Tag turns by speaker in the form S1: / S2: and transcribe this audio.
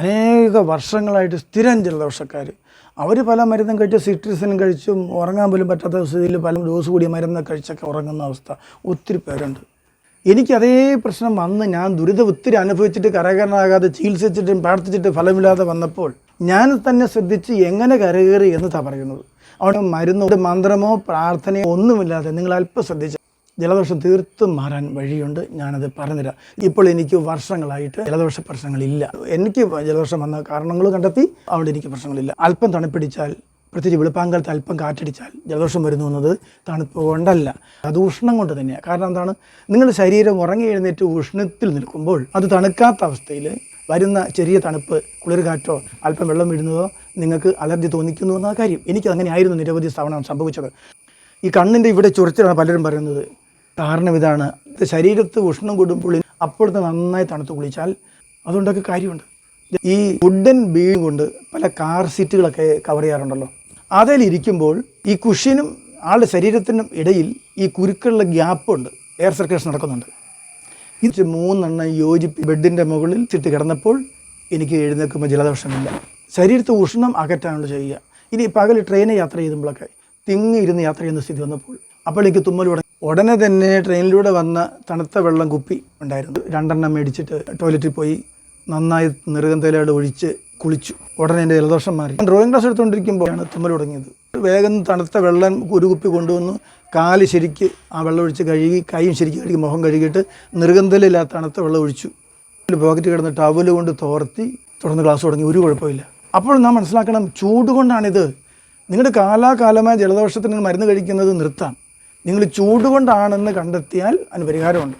S1: അനേക വർഷങ്ങളായിട്ട് സ്ഥിരം ജലദോഷക്കാർ. അവർ പല മരുന്നും കഴിച്ച് സിട്രിസിനും കഴിച്ചും ഉറങ്ങാൻ പോലും പറ്റാത്ത സ്ഥിതിയിൽ പല ഡോസ് കൂടിയ മരുന്ന് കഴിച്ചൊക്കെ ഉറങ്ങുന്ന അവസ്ഥ ഒത്തിരി പേരുണ്ട്. എനിക്ക് അതേ പ്രശ്നം വന്ന് ഞാൻ ദുരിതം ഒത്തിരി അനുഭവിച്ചിട്ട് കരകയറാകാതെ ചികിത്സിച്ചിട്ടും പ്രാർത്ഥിച്ചിട്ട് ഫലമില്ലാതെ വന്നപ്പോൾ ഞാൻ തന്നെ ശ്രദ്ധിച്ച് എങ്ങനെ കരകയറി എന്നതാണ് പറയുന്നത്. അവിടെ മരുന്നോ മന്ത്രമോ പ്രാർത്ഥനയോ ഒന്നുമില്ലാതെ നിങ്ങൾ അല്പം ശ്രദ്ധിച്ച് ജലദോഷം തീർത്തും മാറാൻ വഴിയുണ്ട്. ഞാനത് പറഞ്ഞുതരാം. ഇപ്പോൾ എനിക്ക് വർഷങ്ങളായിട്ട് ജലദോഷ പ്രശ്നങ്ങളില്ല. എനിക്ക് ജലദോഷം വന്ന കാരണങ്ങൾ കണ്ടെത്തി അവിടെ എനിക്ക് പ്രശ്നങ്ങളില്ല. അല്പം തണുപ്പിടിച്ചാൽ പ്രത്യേകിച്ച് വെളുപ്പാങ്കാലത്ത് അല്പം കാറ്റടിച്ചാൽ ജലദോഷം വരുന്നു എന്നത് തണുപ്പ് കൊണ്ടല്ല. അത് ഉഷ്ണം കൊണ്ട് തന്നെയാണ് കാരണം എന്താണ്? നിങ്ങളുടെ ശരീരം ഉറങ്ങി എഴുന്നേറ്റ് ഉഷ്ണത്തിൽ നിൽക്കുമ്പോൾ അത് തണുക്കാത്ത അവസ്ഥയിൽ വരുന്ന ചെറിയ തണുപ്പ് കുളിർകാറ്റോ അല്പം വെള്ളം വീഴുന്നതോ നിങ്ങൾക്ക് അലർജി തോന്നിക്കുന്നു എന്ന കാര്യം. എനിക്ക് അങ്ങനെ ആയിരുന്നു നിരവധി തവണ സംഭവിച്ചത്. ഈ കണ്ണിന്റെ ഇവിടെ ചൊറിച്ചിലാണ് പലരും പറയുന്നത്. കാരണം ഇതാണ്. ഇത് ശരീരത്ത് ഉഷ്ണം കൂടുമ്പോൾ അപ്പോഴത്തെ നന്നായി തണുത്ത് കുളിച്ചാൽ അതുകൊണ്ടൊക്കെ കാര്യമുണ്ട്. ഈ വുഡൻ ബീഡ് കൊണ്ട് പല കാർ സീറ്റുകളൊക്കെ കവർ ചെയ്യാറുണ്ടല്ലോ. അതിലിരിക്കുമ്പോൾ ഈ കുഷ്യനും ആളുടെ ശരീരത്തിനും ഇടയിൽ ഈ കുരുക്കളുടെ ഗ്യാപ്പുണ്ട് എയർ സർക്കുലേഷൻ നടക്കുന്നുണ്ട്. ഇത് മൂന്നെണ്ണം യോജിപ്പി ബെഡിന്റെ മുകളിൽ ചിട്ട് കിടന്നപ്പോൾ എനിക്ക് എഴുന്നേൽക്കുമ്പോൾ ജലദോഷമില്ല. ശരീരത്തെ ഉഷ്ണം അകറ്റാനുള്ള ചെയ്യുക. ഇനി പകൽ ട്രെയിനിൽ യാത്ര ചെയ്യുമ്പോഴൊക്കെ തിങ്ങി ഇരുന്ന് യാത്ര ചെയ്യുന്ന സ്ഥിതി വന്നപ്പോൾ അപ്പോൾ എനിക്ക് തുമ്മൽ തുടങ്ങി. ഉടനെ തന്നെ ട്രെയിനിലൂടെ വന്ന തണുത്ത വെള്ളം കുപ്പി ഉണ്ടായിരുന്നു. രണ്ടെണ്ണം മേടിച്ചിട്ട് ടോയ്ലറ്റിൽ പോയി നന്നായി നെറുകന്തയിലോട് ഒഴിച്ച് കുളിച്ചു. ഉടനെ എന്റെ ജലദോഷം മാറി. ഡ്രോയിങ് ക്ലാസ് എടുത്തുകൊണ്ടിരിക്കുമ്പോഴാണ് തുമ്മൽ തുടങ്ങിയത്. വേഗം തണുത്ത വെള്ളം ഒരു കുപ്പി കൊണ്ടുവന്നു. കാൽ ശരിക്ക് ആ വെള്ളം ഒഴിച്ച് കഴുകി കൈയും ശരിക്ക് കഴുകി മുഖം കഴുകിയിട്ട് നിർഗന്ധലില്ലാത്ത തണുത്ത വെള്ളം ഒഴിച്ചു. പോക്കറ്റ് കിടന്ന് ടവൽ കൊണ്ട് തോർത്തി തുടർന്ന് ക്ലാസ് തുടങ്ങി. ഒരു കുഴപ്പമില്ല. അപ്പോൾ നാം മനസ്സിലാക്കണം ചൂട് കൊണ്ടാണിത്. നിങ്ങളുടെ കാലാകാലമായ ജലദോഷത്തിന് മരുന്ന് കഴിക്കുന്നത് നിർത്താം. നിങ്ങൾ ചൂടുകൊണ്ടാണെന്ന് കണ്ടെത്തിയാൽ അതിന് പരിഹാരമുണ്ട്.